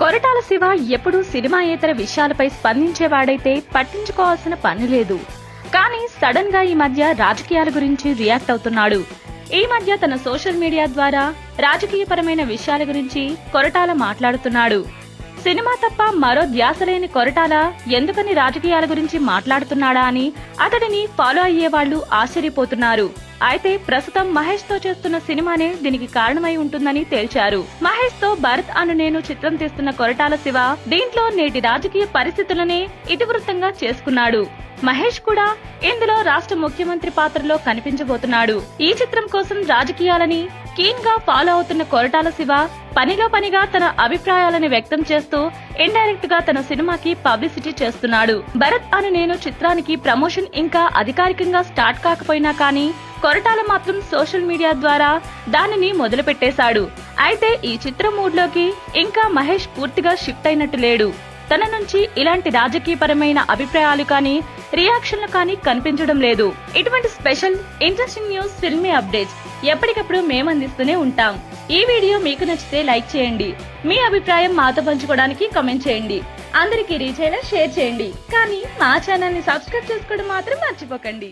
కొరటాల శివ ఎప్పుడూ సినిమాయేతర విషయాలపై స్పందించేవాడైతే పట్టించుకోవాల్సిన పని లేదు. కానీ సడన్గా ఈ మధ్య రాజకీయాల గురించి రియాక్ట్ అవుతున్నాడు. ఈ మధ్య తన సోషల్ మీడియా ద్వారా రాజకీయపరమైన విషయాల గురించి కొరటాల మాట్లాడుతున్నాడు. సినిమా తప్ప మరో ధ్యాస లేని కొరటాల ఎందుకని రాజకీయాల గురించి మాట్లాడుతున్నాడా అని అతడిని ఫాలో అయ్యే వాళ్ళు ఆశ్చర్యపోతున్నారు. అయితే ప్రస్తుతం మహేష్తో చేస్తున్న సినిమానే దీనికి కారణమై ఉంటుందని తేల్చారు. మహేష్తో భరత్ అను నేను చిత్రం తీస్తున్న కొరటాల శివ దీంట్లో నేటి రాజకీయ పరిస్థితులనే ఇతివృత్తంగా చేసుకున్నాడు. మహేష్ కూడా ఇందులో రాష్ట్ర ముఖ్యమంత్రి పాత్రలో కనిపించబోతున్నాడు. ఈ చిత్రం కోసం రాజకీయాలని కీన్గా ఫాలో అవుతున్న కొరటాల శివ పనిలో పనిగా తన అభిప్రాయాలను వ్యక్తం చేస్తూ ఇండైరెక్ట్గా తన సినిమాకి పబ్లిసిటీ చేస్తున్నాడు. భరత్ అను నేను చిత్రానికి ప్రమోషన్ ఇంకా అధికారికంగా స్టార్ట్ కాకపోయినా కానీ కొరటాల మాత్రం సోషల్ మీడియా ద్వారా దానిని మొదలుపెట్టేశాడు. అయితే ఈ చిత్ర మూడ్లోకి ఇంకా మహేష్ పూర్తిగా షిఫ్ట్ అయినట్టు లేడు. తన నుంచి ఇలాంటి రాజకీయపరమైన అభిప్రాయాలు కానీ రియాక్షన్లు కానీ కనిపించడం లేదు. ఇటువంటి special interesting news filmy updates ఎప్పటికప్పుడు మేము అందిస్తూనే ఉంటాం. ఈ వీడియో మీకు నచ్చితే లైక్ చేయండి. మీ అభిప్రాయం మాతో పంచుకోవడానికి కామెంట్ చేయండి. అందరికీ రీచ్ అయినా షేర్ చేయండి. కానీ మా ఛానల్ని సబ్స్క్రైబ్ చేసుకోవడం మాత్రం మర్చిపోకండి.